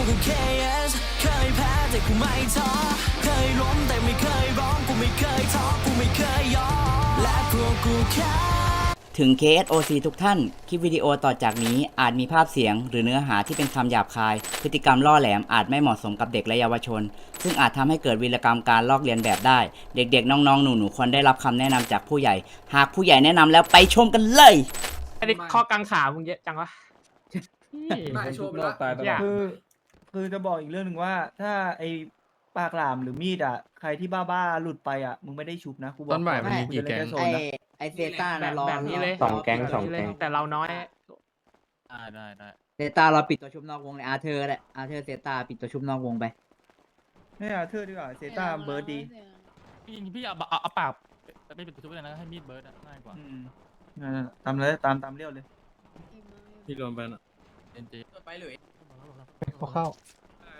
กูคือ KS เคยแพ้แต่กูไม่ท้อ เคยล้มแต่ไม่เคยร้อง กูไม่เคยท้อ กูไม่เคยยอม และพวกกูแค่ถึง KSOC ทุกท่าน คลิปวิดีโอต่อจากนี้อาจมีภาพเสียง หรือเนื้อหาที่เป็นคำหยาบคาย พฤติกรรมล่อแหลมอาจไม่เหมาะสมกับเด็กและเยาวชน ซึ่งอาจทำให้เกิดวีรกรรมการลอกเลียนแบบได้ เด็กๆ น้องๆ หนูๆ ควรได้รับคำแนะนำจากผู้ใหญ่ หากผู้ใหญ่แนะนำแล้วไปชมกันเลย อันนี้ข้อกังขามึงเยอะจังวะได้โชว์ไปแล้วตายตลออดยากคือ คือจะบอกอีกเรื่องหนึ่งว่า ถ้าไอปากหลามหรือมีดอะ ใครที่บ้าๆหลุดไปอะมึงไม่ได้ชุบนะกูบอกต้นบ่ายมันมีกี่แก๊งกูจะเล่นค่โซนนะไอเซต้าแบนะบรอแบบนี้เลยสองแก๊งสองแก๊ง แต่เราน้อย ได้ได้ได้เซต้าเราปิดตัวชุบนอกวงเลยอาเธอร์แหละอาเธอร์เซต้าปิดตัวชุบนอกวงไปไม่เอาเธอดีกว่าเซต้าเบิร์ดดีพี่พี่เอาเอาเอาปากไม่เป็นตัวชุบเลยนะให้มีดเบิร์ดอะง่ายกว่าอืมนั่นน่ะตามเลยตามตามเรียวเลย ที่รวมไปน่ะเอ็นจีไปเลย พอเข้า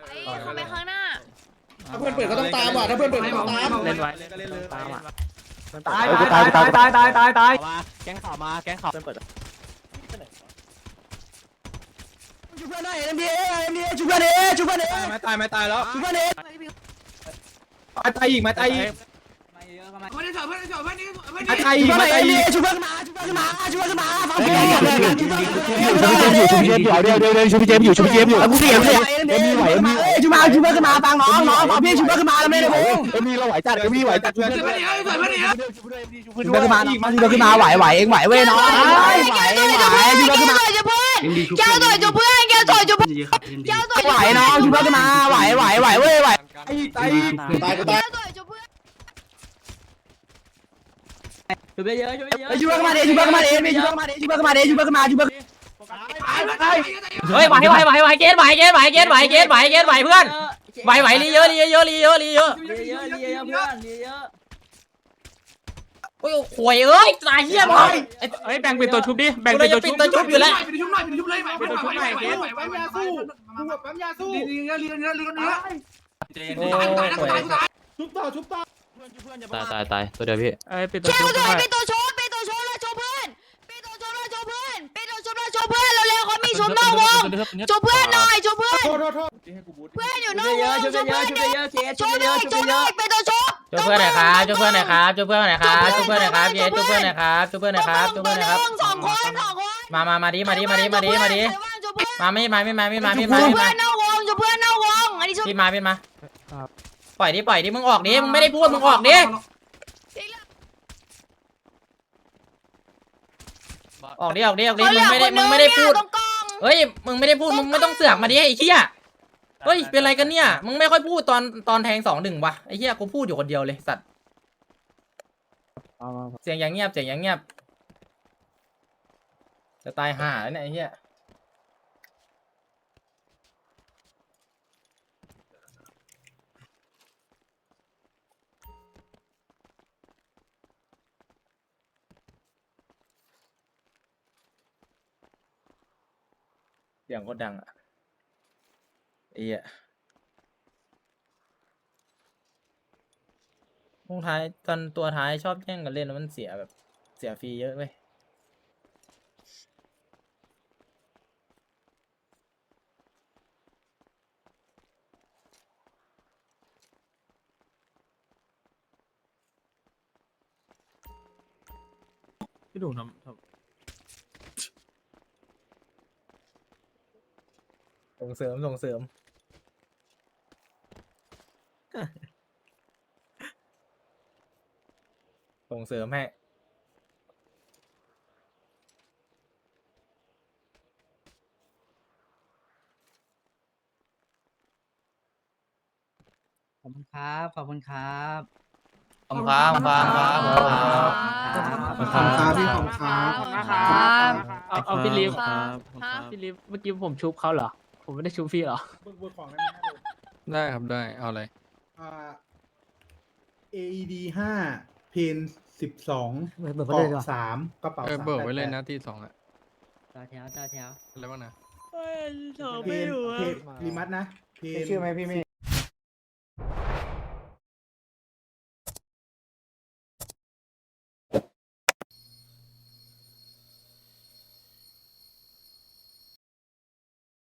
เอ้ยเไปข้างหน้า ถ้าเพื่อนเปิดก็ต้องตามว่ะถ้าเพื่อนเปิดก็ต้องตามเล่นไว้เล่นเลยตามอะตายตายตายตายตายตายตายมาแก๊งข่าวมาแก๊งข่าวเพื่อนเปิดจุบเพื่อนหน่อเอ็มดีเอ็มดีชุบเพื่อนเอชุบเพื่อนเอไม่ตายไม่ตายแล้วจุบเพื่อนเอตาตายอีกมาตายอีกมาเยอะมาเพื่อนเฉยเพื่อนเฉยเพื่อนนี้เพื่อนนี้ตายอีกมาตายอีกชุบเพื่อนมา แก้วต่อยจุเพื่อนแก้วต่อยจุเพื่อนแก้วต่อยไหวน้องชุบเพื่อนมาไหวไหวไหวเว้ยไหวตายตายกูตาย แก้วต่อยจุเพื่อนชุบเยอะๆชุบเยอะชุบเพื่อนมาเดชุบเพื่อนมาเดชุบเพื่อนมาเดชุบเพื่อนมาเดชุบเพื่อนมาชุบเพื่อนตายตายเฮ้ยไหวไหวไหวไหวเกตไหวเกตไหวเกตไหวเกตไหวเกตไหวเพื่อนไหวไหวรีเยอะรีเยอะรีเยอะรีเยอะเยอะๆเยอะๆเพื่อนเยอะโอ้ยข่วยเอ้ยตายเหี้ยมึงเฮ้ยแบ่งเป็นตัวชุบดิแบ่งเป็นตัวชุบตัวชุบอยู่แล้วไปชุบหน่อยไปชุบเลยไปชุบหน่อยไปชุบหน่อยปั๊มยาสู้กูแบบปั๊มยาสู้ลีเนื้อลีเนื้อลีเนื้อโอ้ตายตายตายชุบต่อชุบต่อ ตายตายตายตัวเดียวพี่ไอ้ปิดตัวเชลชุวด้ยยเป็นตัวชนเป็นตัวชนแล้วชมเพื่อนเป็นตัวชนแล้วชมเพื่อนเป็นตัวชนแล้วชมเพื่อนเราเร็วเขามีชมนอกวงชมเพื่อนหน่อยชมเพื่อนเพื่อนอยู่นอกวงชมเพื่อนชมเพื่อนชมเพื่อนเป็นตัวชนช่วยเพื่อนหน่อยครับช่เพื่อนหน่อยครับช่เพื่อนหน่อยครับช่เพื่อนหน่อยครับเย้ช่เพื่อนหน่อยครับช่เพื่อนหน่อยครับช่เพื่อนหน่อยครับ สองคนสองคนมามามาดิมาดิมาดิมาดิมาดิมาไม่มาไม่มาไม่มาไม่มาไม่เพื่อนนอกวงชมเพื่อนนอกวงอันนี้ชมพี่มาพี่มา ปล่อยดิปล่อยดิมึงออกดิมึงไม่ได้พูดมึงออกดิออกดิออกดิออกดิมึงไม่ได้มึงไม่ได้พูดตรงกลางเฮ้ยมึงไม่ได้พูดมึงไม่ต้องเสือกมาดิไอ้เหี้ยเฮ้ยเป็นไรกันเนี่ยมึงไม่ค่อยพูดตอนตอนแทงสองหนึ่งวะไอ้เหี้ยกูพูดอยู่คนเดียวเลยสัตว์เสียงอย่างเงียบเสียงอย่างเงียบจะตายห่าแล้วเนี่ยไอ้เหี้ย สียงโคตรดังอะไอ้เหี้ยพวกท้ายตอนตัวท้ายชอบแย่งกันเล่นแล้วมันเสียแบบเสียฟรีเยอะเว้ยพี่ดูทำท ส่งเสริมส่งเสริม ส่งเสริมให้ขอบคุณครับ ขอบคุณครับำขอบคุณครับขอบคุณครับขอบคุณครับ ขอบคุณครับพี่ขอบคุณครับ ขอบคุณนะครับ เอาเอาพี่ลิฟครับครับพี่ลิฟเมื่อกี้ผมชุบเขาเหรอ ผมไม่ได้ชุบพี่เหรอ เบิกเบิกของได้ไหมครับได้ครับได้เอาอะไรอ่า AED ห้าเพนสิบสองเบิกกไปอเลยกดีกว่าสามกระเป๋าเออสามเบิกไว้แปดเลยแปดนะที่สองอะต่อแถวต่อแถว อะไรบ้างนะเพนเพนรีมัดนะเพน ชื่อไหมพี่เม